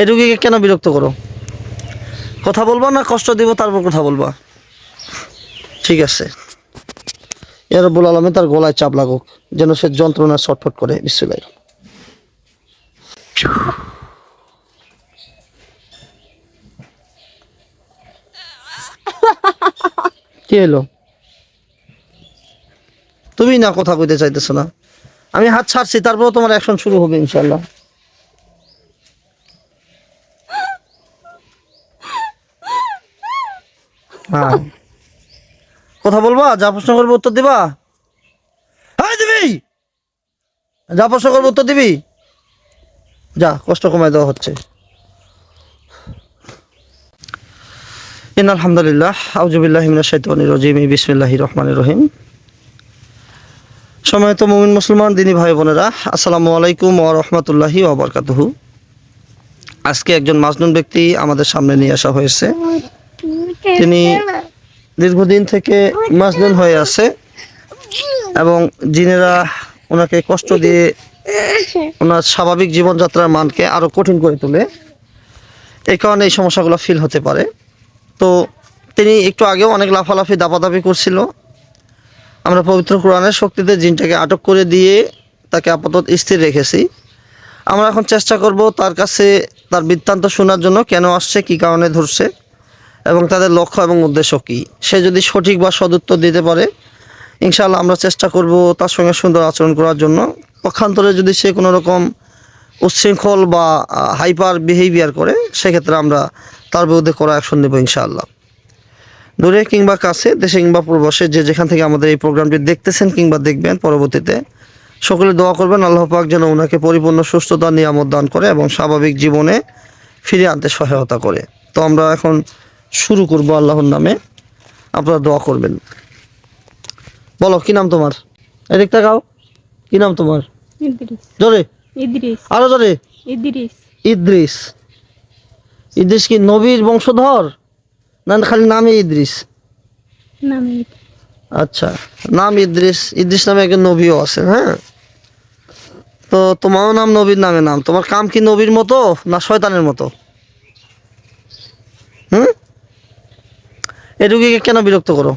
এই রুগীকে কেন বিরক্ত করো? কথা বলবা না কষ্ট দিব, তারপর কথা বলবা। ঠিক আছে। এর বল আলমে তার গলায় চাপ লাগুক, যেন সে যন্ত্রণা ছটফট করে। বিশ্বলাই কি হলো? তুমি না কথা কইতে চাইতেছো না। আমি হাত ছাড়ছি তারপর তোমার অ্যাকশন শুরু হবে ইনশাল্লাহ হ্যাঁ। কথা বলবা? যা প্রশ্ন করব উত্তর দিবা? হ্যাঁ দিবি! যা প্রশ্ন করব উত্তর দিবি? যা কষ্ট কমায় দেওয়া হচ্ছে। ইন আলহামদুলিল্লাহ আউজুবিল্লাহ মিনাশ শাইতানির রাজিম বিসমিল্লাহির রহমানির রহিম। সময়ত মুমিন মুসলমান দিনী ভাই বোনেরা আসসালামু আলাইকুম ওয়া রাহমাতুল্লাহি ওয়া বারাকাতুহু। আজকে একজন মাজনুন ব্যক্তি আমাদের সামনে নিয়ে আসা হয়েছে। তিনি দীর্ঘদিন থেকে মাজনুন হয়ে আছে এবং জিনেরা ওনাকে কষ্ট দিয়ে ওনার স্বাভাবিক জীবনযাত্রার মানকে আরও কঠিন করে তোলে। এই কারণে এই সমস্যাগুলো ফিল হতে পারে। তো তিনি একটু আগেও অনেক লাফালাফি দাপাদাপি করছিল। আমরা পবিত্র কোরআনের শক্তিতে জিনটাকে আটক করে দিয়ে তাকে আপাতত স্থির রেখেছি। আমরা এখন চেষ্টা করব তার কাছে তার বৃত্তান্ত শোনার জন্য কেন আসছে কি কারণে ধরছে। এবং তাদের লক্ষ্য এবং উদ্দেশ্য কী? সে যদি সঠিক বা সদুত্তর দিতে পারে, ইনশাআল্লাহ আমরা চেষ্টা করব তার সঙ্গে সুন্দর আচরণ করার জন্য। পক্ষান্তরে যদি সে কোনো রকম উচ্ছৃঙ্খল বা হাইপার বিহেভিয়ার করে, সেক্ষেত্রে আমরা তার বিরুদ্ধে করা অ্যাকশন নেব ইনশাআল্লাহ। দূরে কিংবা কাছে, দেশে কিংবা প্রবাসে, যে যেখান থেকে আমাদের এই প্রোগ্রামটি দেখতেছেন কিংবা দেখবেন পরবর্তীতে, সকলে দোয়া করবেন, আল্লাহ পাক যেন ওনাকে পরিপূর্ণ সুস্থতা, নিয়ামত দান করে এবং স্বাভাবিক জীবনে ফিরে আনতে সহায়তা করে। তো আমরা এখন শুরু করব আল্লাহর নামে। আপনারা দোয়া করবেন। বলো কি নাম তোমার? এদিক তাকাও কি নাম তোমার? জোরে। আরও জোরে। ইদ্রিস। ইদ্রিস। ইদ্রিস কি নবীর বংশধর? না খালি নামে ইদ্রিস? আচ্ছা নাম ইদ্রিস। ইদ্রিস নামে একজন নবীও আছেন হ্যাঁ? তো তোমারও নাম নবীর নামে নাম। তোমার কাম কি নবীর মতো না শয়তানের মতো? এই রুগীকে কেন বিরক্ত করো?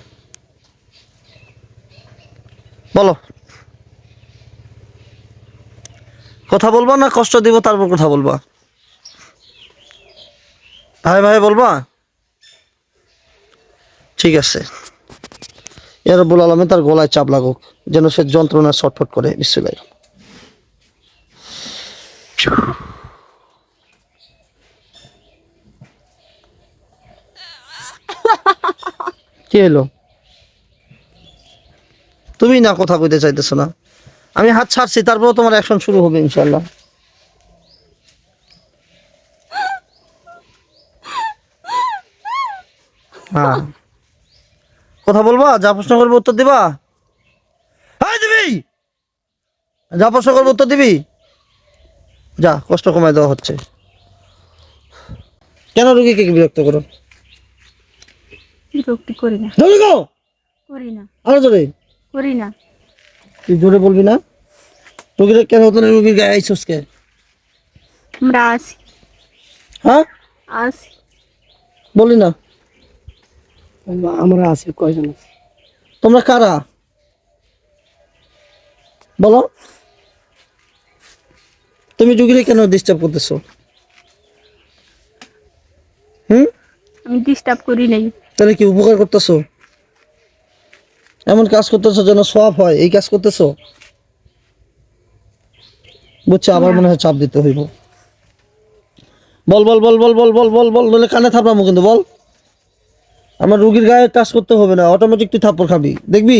বলো। কথা বলবা না কষ্ট দিব তারপর কথা বলবা? ভাই ভাই বলবা? ঠিক আছে। এর রব্বুল আলমে তার গলায় চাপ লাগুক, যেন সে যন্ত্রণা ছটফট করে বিশ্বলাই কি হলো তুমি না কথা কইতে চাইতেছো না। আমি হাত ছাড়ছি তারপর তোমার অ্যাকশন শুরু হবে ইনশাল্লাহ হ্যাঁ। কথা বলবা? যা প্রশ্ন করব উত্তর দিবা? হ্যাঁ দিবি? যা প্রশ্ন করব উত্তর দিবি? যা, কষ্ট কমায় দেওয়া হচ্ছে। কেন রুগীকে বিরক্ত করো? বিরক্তি করি না। জোরে গো করি না। আরও জোরে। করি না। তুই জোরে বলবি না? রুগীর কেন রুগীর গায়ে আইসস কে? আমরা আসি হ্যাঁ? আসি বলি না। আমরা আছি কয়জন আছি? তোমরা কারা? বলো। তুমি রুগীরে কেন ডিস্টার্ব করতেছো? হুম? আমি ডিস্টার্ব করি নাই। তাহলে কি উপকার করতেছো? এমন কাজ করতেছো যেন সব হয়, এই কাজ করতেছো? বুঝছ আবার মনে হয় চাপ দিতে হইব। বল বল বল বল বল বল বল বল নইলে কানে থাপড়ামো কিন্তু, বল। আমার রুগীর গায়ে টাচ করতে হবে না অটোমেটিক তুই থাপ্পড় খাবি, দেখবি?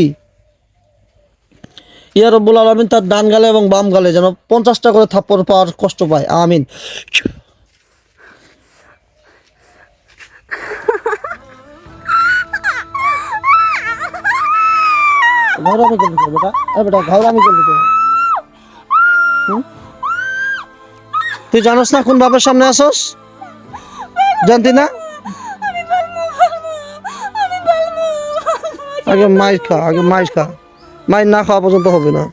ইয়া রব্বুল আলমিন তার ডান গালে এবং বাম গালে যেন পঞ্চাশটা করে থাপ্পড় পাওয়ার কষ্ট পায়, আমিন। ঘাওড়ামি করলি বেটা? তুই জানোস না কোন বাবার সামনে আসস? জানতি না? আগে মাইর খা, আগে মাইর খা। মাইর না খাওয়া পর্যন্ত হবে না।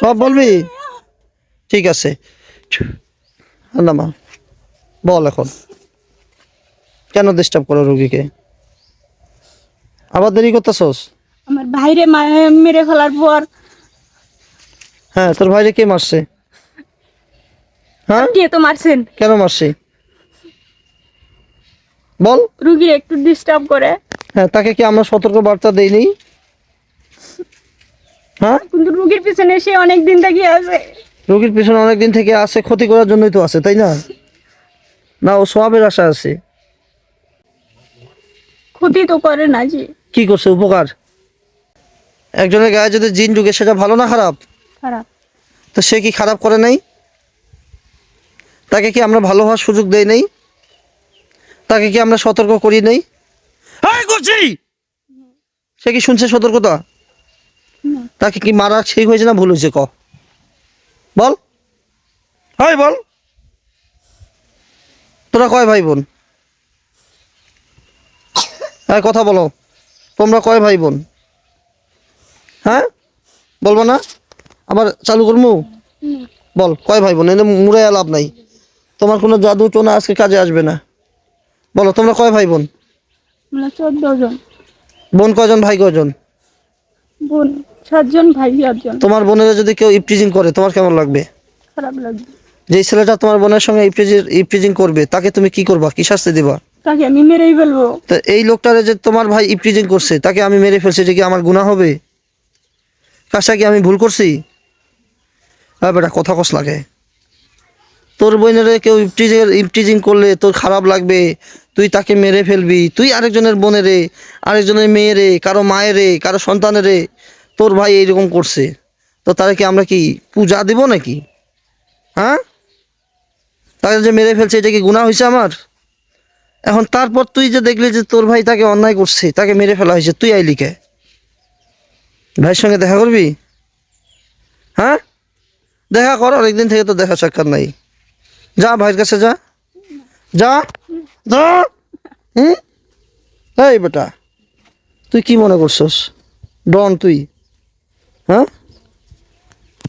সব বলবি? ঠিক আছে। না মা, বল এখন। কেন ডিস্টার্ব করো রুগীকে? আবার দেরি করতেছস? আমার ভাইরে মেরে ফেলার পর। হ্যাঁ তোর ভাইরে কে মারছে? হ্যাঁ? দিয়ে তো মারছেন। কেন মারছে? বল। রুগী একটু ডিস্টার্ব করে। হ্যাঁ তাকে কি আমরা সতর্ক বার্তা দেইনি? হ্যাঁ? কিন্তু রুগীর পিছনে সে অনেক দিন থেকে আছে। রোগীর পিছনে অনেকদিন থেকে আছে ক্ষতি করার জন্যই তো আছে তাই না? না ও সবের আশা আছে। ক্ষতি তো করে না জি কি করছে উপকার? একজনের গায়ে যদি জিন ঢুকে সেটা ভালো না খারাপ? খারাপ। তো সে কি খারাপ করে নাই? তাকে কি আমরা ভালো হওয়ার সুযোগ দেই নাই? তাকে কি আমরা সতর্ক করি নাই? হ্যাঁ সে কি শুনছে সতর্কতা? তাকে কি মারা ঠিক হয়েছে না ভুল হয়েছে ক? বল। হয় বল। তোরা কয় ভাই বোন? হ্যাঁ কথা বলো। তোমরা কয় ভাই বোন হ্যাঁ? বলব না? আবার চালু করব বল কয় ভাই বোন এনে মুড়ে লাভ নাই। তোমার কোনো জাদু টোনা আজকে কাজে আসবে না। বলো তোমরা কয় ভাই বোন জন বোন কয়জন ভাই কয়জন? বোন সাতজন ভাই সাতজন তোমার বোনেরা যদি কেউ ইপটিজিং করে তোমার কেমন লাগবে? খারাপ লাগবে। যেই ছেলেটা তোমার বোনের সঙ্গে ইপটিজিং ইপটিজিং করবে তাকে তুমি কি করবা? কি শাস্তি দিবা? তাকে আমি মেরেই ফেলব। তো এই লোকটারে যে তোমার ভাই ইপটিজিং করছে, তাকে আমি মেরে ফেলছি, এটা কি আমার গুনাহ হবে? কাজটা কি আমি ভুল করছি? হ্যাঁ বেটা, কথা কস লাগে তোর বোনেরে কেউ ইপটিজিং ইপটিজিং করলে তোর খারাপ লাগবে, তুই তাকে মেরে ফেলবি, তুই আরেকজনের বোনেরে, আরেকজনের মেয়েরে, কারও মায়েরে, কারও সন্তানেরে তোর ভাই এইরকম করছে। তো তারা কি আমরা কি পূজা দিব নাকি? হ্যাঁ? তাকে যে মেরে ফেলছে, এটা কি গুনাহ হয়েছে আমার? এখন তারপর তুই যে দেখলি যে তোর ভাই তাকে অন্যায় করছে তাকে মেরে ফেলা হয়েছে তুই আইলি কে? ভাইয়ের সঙ্গে দেখা করবি? হ্যাঁ? দেখা কর অনেকদিন থেকে তো দেখা সাক্ষাৎ নাই। যা ভাইয়ের কাছে যা। যা। যা। হুম? এই বেটা তুই কি মনে করছস? ডন তুই। হ্যাঁ?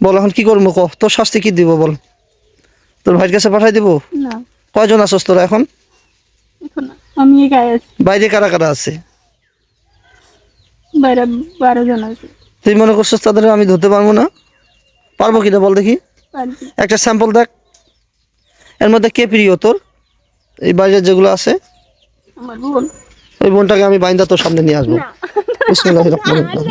বল এখন কি করব ক? তোর শাস্তি কি দিব বল? তোর ভাইয়ের কাছে পাঠাই দিব? কয়জন আছস তোরা এখন এখন? আমি একাই আছি। বাইরে কারা কারা আছে? বাইরে বারো জন আছে। তুই মনে করছিস তাদের আমি ধরতে পারব না? পারব কিনা বল দেখি। পারবি। একটা স্যাম্পল দেখ। এর মধ্যে কে প্রিয় তোর? এই বাইরের যেগুলো আছে? আমার বোন। ওই বোনটাকে আমি বাইন্দা তোর সামনে নিয়ে আসব। বিসমিল্লাহির রহমানির রহিম।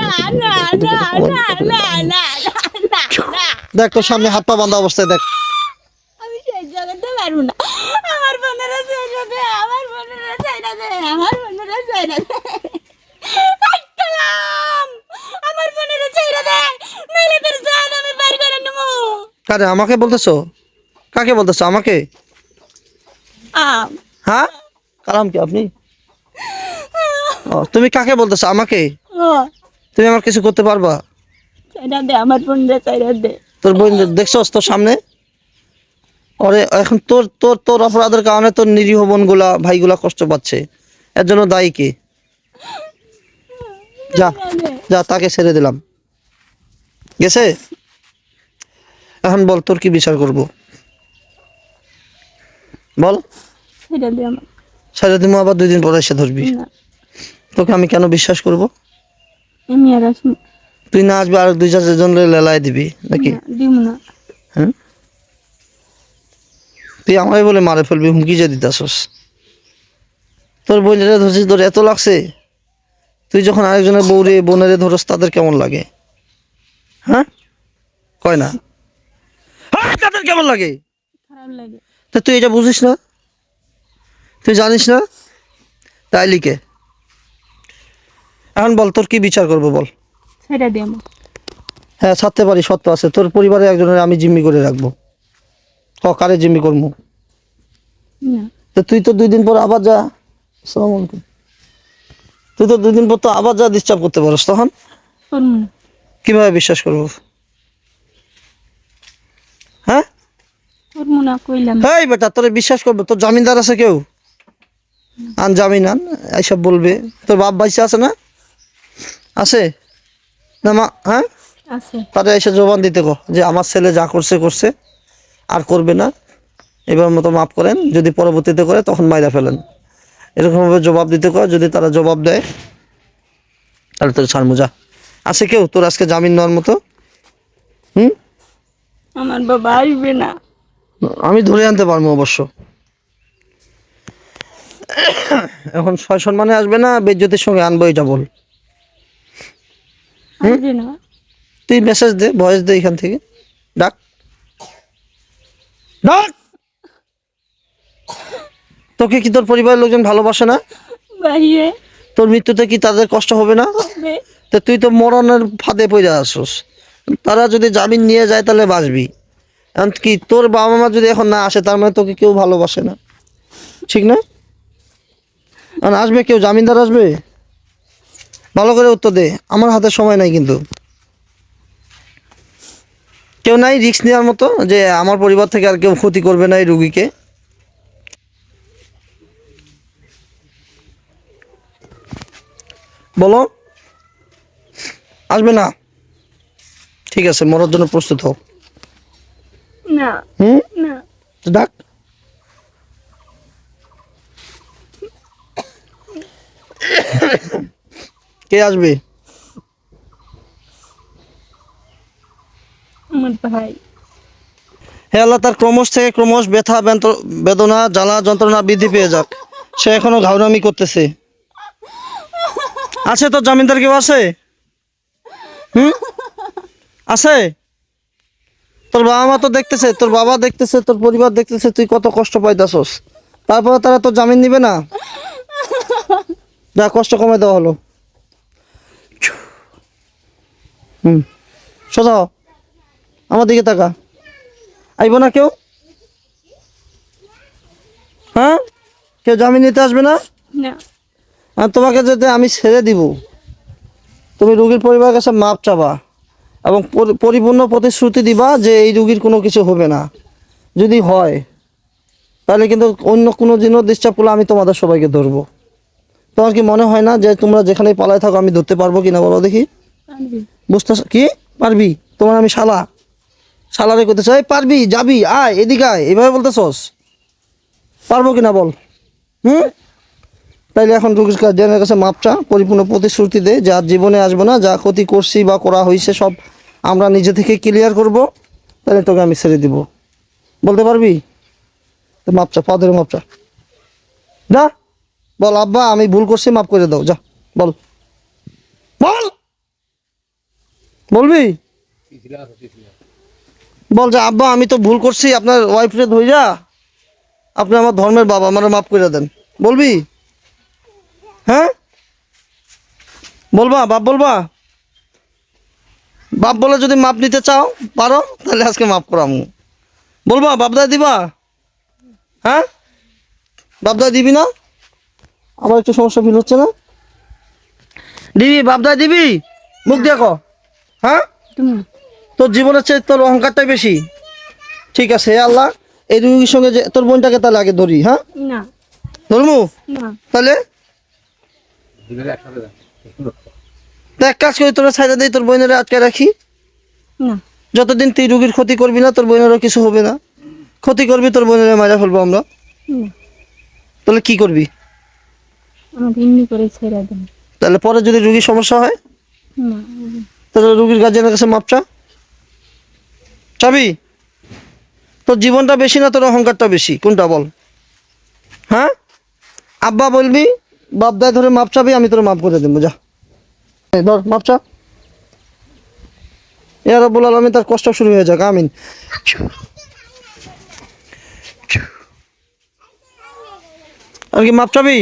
দেখ তোর সামনে হাত পা বান্ধা অবস্থায় দেখ। আমি সেই জায়গাতে পারব না। আমার বোনেরা আমার আমার চাইনা আমার চাইনা দে। নইলে তোর জান আমি বাইর করে নেব। কারে আমাকে বলতেছো? কাকে বলতেছো? আমাকে? আম। হ্যাঁ? কালাম কি আপনি? ও তুমি কাকে বলতেছো? আমাকে? তুমি আমার কিছু করতে পারবা? আমার বোনেরা চাইনা দে। তোর বোন দেখছস তোর সামনে? ওরে এখন তোর তোর তোর অপরাধের কারণে তোর নিরীহ বোনগুলা ভাইগুলা কষ্ট পাচ্ছে। এর জন্য দায়ী কে? যা যা তাকে ছেড়ে দিলাম। গেছে? এখন বল তোর কি বিচার করব? বল। ছেড়ে দিব আবার দুই দিন পরে এসে ধরবি। তোকে আমি কেন বিশ্বাস করব? আমি আর আসব তুই না আসবে আর দুই চারজন লেলায় দিবি নাকি? না, দিব না। তুই আমায় বলে মারে ফেলবি হুমকি যে দিতাছস। তোর বোনেরা ধরছিস তোর এত লাগছে? তুই যখন আরেকজনের বউরে বোনেরে ধরস তাদের কেমন লাগে? হ্যাঁ? কয় না? হ্যাঁ, তাদের কেমন লাগে? তা তুই এটা বুঝিস না? তুই জানিস না? তাই লিখে। এখন বল তোর কি বিচার করব বল? সেটা হ্যাঁ ছাড়তে পারি সত্য আছে। তোর পরিবারে একজনের আমি জিম্মি করে রাখব। ক কারে জিম্মি করব তো তুই তো দুই দিন পর আবার যা। আসসালামু আলাইকুম। তুই তো দুই দিন পর তো আবার যা ডিস্টার্ব করতে পারস তখন। কীভাবে বিশ্বাস করব? হ্যাঁ? এই বেটা তোরে বিশ্বাস করব তোর জামিনদার আছে কেউ? আন জামিন আন এইসব বলবে। তোর বাপ বাইসে আছে না? আছে? না মা হ্যাঁ? তারা এসে জবান দিতে কো যে আমার ছেলে যা করছে করছে। আর করবে না। এবার মতো মাফ করেন যদি পরবর্তীতে করে তখন মাইরা ফেলেন। এরকমভাবে জবাব দিতে কর যদি তারা জবাব দেয় তাহলে তোর যা আছে কেউ? তোর আজকে জামিন নেওয়ার মতো? হুম? আমার বাবা আসবে না। আমি ধরে আনতে পারব অবশ্য। এখন ছয় সম্মানে আসবে না বেজ্জতির সঙ্গে আনব এটা বল তুই মেসেজ দে ভয়েস দে এখান থেকে। ডাক। ডাক! তোকে কি তোর পরিবারের লোকজন ভালোবাসে না? তোর মৃত্যুতে কি তাদের কষ্ট হবে না? তো তুই তো মরণের ফাঁদে পড়ে আসছিস তারা যদি জামিন নিয়ে যায় তাহলে বাঁচবি। কি তোর বাবা মা যদি এখন না আসে তার মানে তোকে কেউ ভালোবাসে না। ঠিক না? আর আসবে কেউ? জামিনদার আসবে? ভালো করে উত্তর দে। আমার হাতে সময় নাই কিন্তু। কেউ নাই রিস্ক নেওয়ার মতো যে আমার পরিবার থেকে আর কেউ ক্ষতি করবে না এই রুগীকে। বলো। আসবে না? ঠিক আছে মরার জন্য প্রস্তুত হও। না। হুম? না। ডাক। কে আসবে? আমার ভাই হে আল্লাহ, তার ক্রমশ থেকে ক্রমশ ব্যথা বেদনা, জ্বালা, যন্ত্রণা বৃদ্ধি পেয়ে যাক। সে এখনও ঘাউরামি করতেছে। আছে তোর জামিনদার কেউ আছে? হুম? আছে? তোর বাবা মা তো দেখতেছে, তোর বাবা দেখতেছে, তোর পরিবার দেখতেছে, তুই কত কষ্ট পাইতাছস। তারপরে তারা তোর জামিন নিবে না? যা, কষ্ট কমে দেওয়া হলো। হুম। সোজা। আমার দিকে তাকা। আইব না কেউ? হ্যাঁ? কেউ জামিন নিতে আসবে না? না। আর তোমাকে যদি আমি ছেড়ে দিব তুমি রুগীর পরিবারের কাছে মাপ চাবা এবং পরিপূর্ণ প্রতিশ্রুতি দিবা যে এই রুগীর কোনো কিছু হবে না। যদি হয় তাহলে কিন্তু অন্য কোনো দিনও ডিস্টার্ব করলে আমি তোমাদের সবাইকে ধরবো। তোমার কি মনে হয় না যে তোমরা যেখানেই পালায় থাকো আমি ধরতে পারব কিনা বলো দেখি? বুঝতে কি? পারবি? তোমার আমি শালা? শালারে করতে চাই পারবি, যাবি, আয়, এদিকে আয়। এভাবে বলতেছস? পারব কিনা বল? হুম? তাইলে এখন গার্জিয়ানের কাছে মাপটা পরিপূর্ণ প্রতিশ্রুতি দে যা জীবনে আসব না, যা ক্ষতি করছি বা করা হয়েছে সব আমরা নিজে থেকে ক্লিয়ার করব। তাহলে তোকে আমি ছেড়ে দিব। বলতে পারবি? মাপচা পাদের মাপচা যা, বল, আব্বা, আমি ভুল করছি, মাপ করে দাও, যা, বল। বল! বলবি? বল যে, আব্বা, আমি তো ভুল করছি, আপনার ওয়াইফরে ধইরা আপনি আমার ধর্মের বাবা, আমার মাফ করে দেন। বলবি? হ্যাঁ? বলবা, বাপ বলবা? বাপ বলে যদি মাপ নিতে চাও, পারো, তাহলে আজকে মাফ করাম। বলবা বাপদা দিবা? হ্যাঁ? বাপদা দিবি না? আমার একটু সমস্যা ফিল হচ্ছে না? দিবি বাপদা দিবি? মুখ দেখো হ্যাঁ? তোর জীবনের চেয়ে তোর অহংকারটাই বেশি। ঠিক আছে হে আল্লাহ এই রুগীর সঙ্গে যে তোর বোনটাকে তাহলে আগে ধরি হ্যাঁ? না। ধরমু? তাহলে? তা এক কাজ করি তোরা ছাইড়া দিই তোর বোনের আটকে রাখি। যতদিন তুই রুগীর ক্ষতি করবি না তোর বোনেরও কিছু হবে না। ক্ষতি করবি তোর বোনের মারা ফেলব আমরা। তাহলে কি করবি? তাহলে পরে যদি রুগীর সমস্যা হয়? তাহলে রুগীর গার্জেনের কাছে মাপ চা। চাবি? তোর জীবনটা বেশি না, তোর অহংকারটা বেশি? কোনটা বল? হ্যাঁ? আব্বা বলবি, বাপ দায় ধরে মাপ চাবি, আমি তোর মাপ করে দেবো, যা। ধর, মাপ চা। এ রব্বুল আলমী তার কষ্ট শুরু হয়ে যাক, আমিন। আর কি, মাপ চাবি?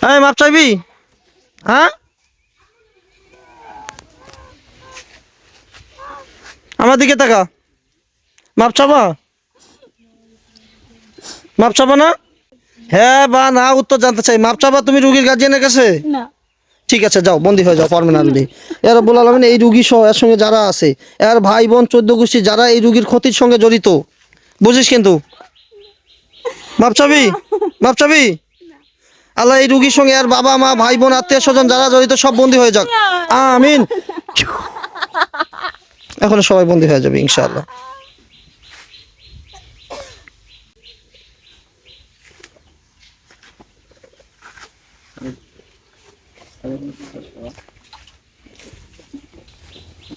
হ্যাঁ মাপ চাইবি হ্যাঁ? আমার দিকে তাকা। মাপ চাবা মাপ চাবা না? হ্যাঁ বা না উত্তর জানতে চাই। মাপ চাবা তুমি রুগীর গার্জিয়ানের কাছে? ঠিক আছে যাও বন্দি হয়ে যাও পারমানেন্টলি এর বলে আলমিন এই রুগী সহ এর সঙ্গে যারা আছে এর ভাই বোন চোদ্দ গোষ্ঠী যারা এই রুগীর ক্ষতির সঙ্গে জড়িত বুঝিস কিন্তু? মাপ চাবি মাপ চাবি আল্লাহ এই রুগীর সঙ্গে আর বাবা মা ভাই বোন আত্মীয় স্বজন যারা জড়িত সব বন্দি হয়ে যাক। আমিন। এখন সবাই বন্দি হয়ে যাবে ইনশাআল্লাহ।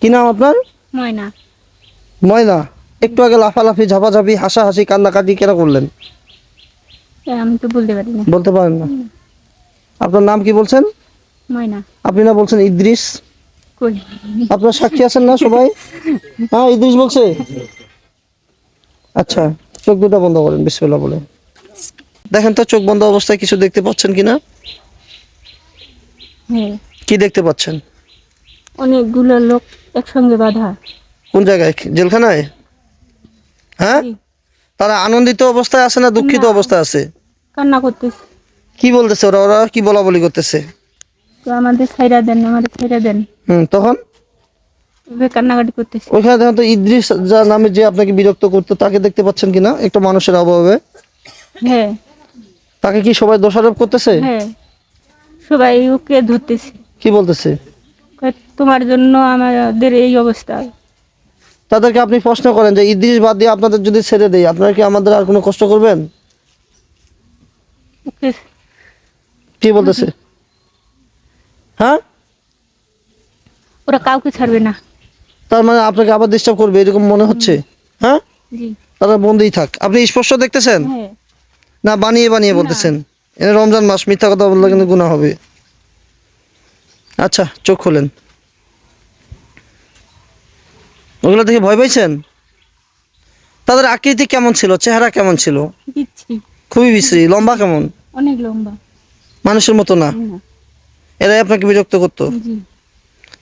কি নাম আপনার? ময়না। ময়না একটু আগে লাফালাফি ঝাপাঝাপি কান্না কান্নাকাটি কেন করলেন? আমি তো বলতে পারি না। বলতে পারেন না। আপনার নাম কি বলছেন? ময়না। আপনি না বলছেন ইদ্রিস? আপনার সাক্ষী আছেন না সবাই? হ্যাঁ ইদ্রিস বলছে। আচ্ছা চোখ দুটো বন্ধ করেন বিসমিল্লাহ বলে দেখেন তো চোখ বন্ধ অবস্থায় কিছু দেখতে পাচ্ছেন কিনা? হ্যাঁ। কি দেখতে পাচ্ছেন? অনেকগুলো লোক একসঙ্গে বাঁধা। কোন জায়গায়? জেলখানায়? হ্যাঁ? তারা আনন্দিত অবস্থায় আছে না দুঃখিত অবস্থায় আছে? কান্না করতেছে। কি বলতেছে ওরা? ওরা কি বলা বলি করতেছে? তো আমাদের ছাইরা দেন আমাদের ছাইরা দেন। হুম তখন? কান্নাকাটি করতেছে। ওইখানে দেখেন তো ইদ্রিস যা নামে যে আপনাকে বিরক্ত করতো তাকে দেখতে পাচ্ছেন কিনা? একটা মানুষের অভাবে। হ্যাঁ। তাকে কি সবাই দোষারোপ করতেছে? হ্যাঁ। সবাই ওকে ধরতেছে। কি বলতেছে? তোমার জন্য আমাদের এই অবস্থা। তাদেরকে আপনি প্রশ্ন করেন যে ইদ্রিস বাদ দিয়ে আপনাদের যদি ছেড়ে দেয় আপনারা কি আমাদের আর কোনো কষ্ট করবেন? কি বলতেছে? হ্যাঁ? ওরা কাউকে ছাড়বে না। তার মানে আপনাকে আবার ডিস্টার্ব করবে এরকম মনে হচ্ছে? হ্যাঁ? জি। তারা বন্দিই থাক। আপনি স্পষ্ট দেখতেছেন? হ্যাঁ। না বানিয়ে বানিয়ে বলতেছেন। এটা রমজান মাস মিথ্যা কথা বললে কিন্তু গুণা হবে। আচ্ছা চোখ খোলেন। ওগুলো দেখে ভয় পাইছেন? তাদের আকৃতি কেমন ছিল? চেহারা কেমন ছিল? খুবই বিশ্রী লম্বা কেমন? অনেক লম্বা। মানুষের মতো না, এরাই আপনাকে বিরক্ত করতো।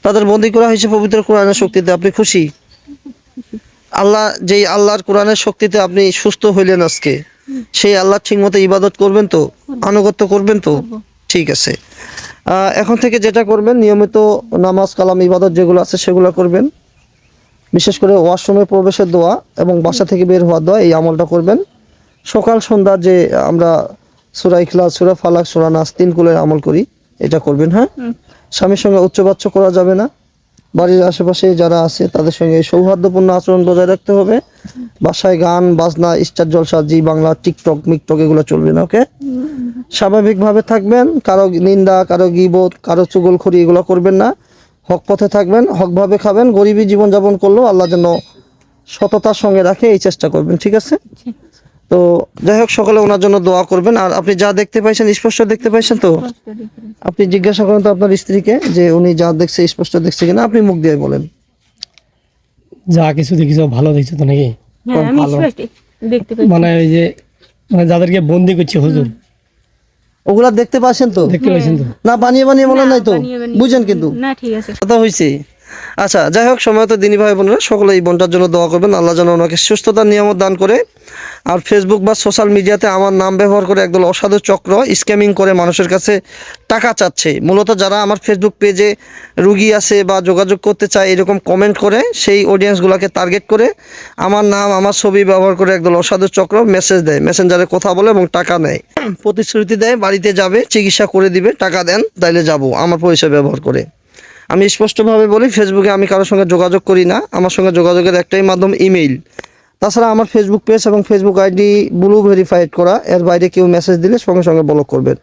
তাদের বন্দি করা হয়েছে পবিত্র কোরআনের শক্তিতে আপনি খুশি? আল্লাহ যেই আল্লাহর কোরআনের শক্তিতে আপনি সুস্থ হইলেন আজকে সেই আল্লাহ ঠিক মতো ইবাদত করবেন তো? আনুগত্য করবেন তো? ঠিক আছে। এখন থেকে যেটা করবেন নিয়মিত নামাজ কালাম ইবাদত যেগুলো আছে সেগুলো করবেন। বিশেষ করে ওয়াশরুমে প্রবেশের দোয়া এবং বাসা থেকে বের হওয়ার দোয়া এই আমলটা করবেন। সকাল সন্ধ্যা যে আমরা সুরা ইখলাস সুরা ফালাক সুরা নাস তিন কুলের আমল করি। এটা করবেন হ্যাঁ? স্বামীর সঙ্গে উচ্চবাচ্য করা যাবে না। বাড়ির আশেপাশে যারা আছে তাদের সঙ্গে সৌহার্দ্যপূর্ণ আচরণ বজায় রাখতে হবে। বাসায় গান বাজনা Star Jalsha Zee Bangla TikTok মিকটক এগুলো চলবে না ওকে? স্বাভাবিকভাবে থাকবেন কারও নিন্দা কারও গিবোধ কারও চুগলখড়ি এগুলো করবেন না। হক পথে থাকবেন হকভাবে খাবেন গরিবী জীবনযাপন করলেও আল্লাহ যেন সততার সঙ্গে রাখে এই চেষ্টা করবেন ঠিক আছে? তো যাই হোক সকালে ওনার জন্য দোয়া করবেন। আর আপনি যা দেখতে পাইছেন স্পষ্ট দেখতে পাইছেন তো? আপনি জিজ্ঞাসা করেন তো আপনার স্ত্রীকে যে উনি যা দেখছে স্পষ্ট দেখছে কিনা? আপনি মুখ দিয়ে বলেন। যা কিছু দেখিছো ভালো দেখছ তো নাকি? হ্যাঁ মানে ওই যে মানে যাদেরকে বন্দি করছে হুজুর। ওগুলা দেখতে পাচ্ছেন তো? দেখতে পাইছেন তো? না বানিয়ে বানিয়ে বলেন নাই তো? বুঝেন কিন্তু। না ঠিক আছে। কথা হয়েছে আচ্ছা যাই হোক, সময় তো দিনী ভাই বোনেরা সকলে এই বোনটার জন্য দোয়া করবেন। আল্লাহ যেন ওনাকে সুস্থতার নিয়ামত দান করে। আর ফেসবুক বা সোশ্যাল মিডিয়াতে আমার নাম ব্যবহার করে একদল অসাধু চক্র স্ক্যামিং করে মানুষের কাছে টাকা চাচ্ছে। মূলত যারা আমার ফেসবুক পেজে রুগী আছে বা যোগাযোগ করতে চায়, এরকম কমেন্ট করে, সেই অডিয়েন্সগুলোকে টার্গেট করে আমার নাম, আমার ছবি ব্যবহার করে একদল অসাধু চক্র মেসেজ দেয়। মেসেঞ্জারে কথা বলে এবং টাকা নেয়। প্রতিশ্রুতি দেয়, বাড়িতে যাবে, চিকিৎসা করে দিবে, টাকা দেন, তাইলে যাব, আমার পয়সা ব্যবহার করে। আমি স্পষ্টভাবে বলি ফেসবুকে আমি কারোর সঙ্গে যোগাযোগ করি না। আমার সঙ্গে যোগাযোগের একটাই মাধ্যম ইমেইল তাছাড়া আমার ফেসবুক পেজ এবং ফেসবুক আইডি ব্লু ভেরিফাইড করা। এর বাইরে কেউ মেসেজ দিলে সঙ্গে সঙ্গে ব্লক করবেন।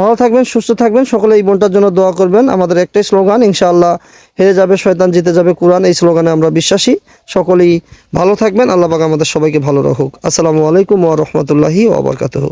ভালো থাকবেন, সুস্থ থাকবেন। সকলে এই বোনটার জন্য দোয়া করবেন। আমাদের একটাই স্লোগান ইনশাআল্লাহ হেরে যাবে শয়তান, জিতে যাবে কোরআন। এই স্লোগানে আমরা বিশ্বাসী। সকলেই ভালো থাকবেন। আল্লাহ পাক আমাদের সবাইকে ভালো রাখুক। আসসালামু আলাইকুম ওয়া রাহমাতুল্লাহি ওয়া বারাকাতুহু।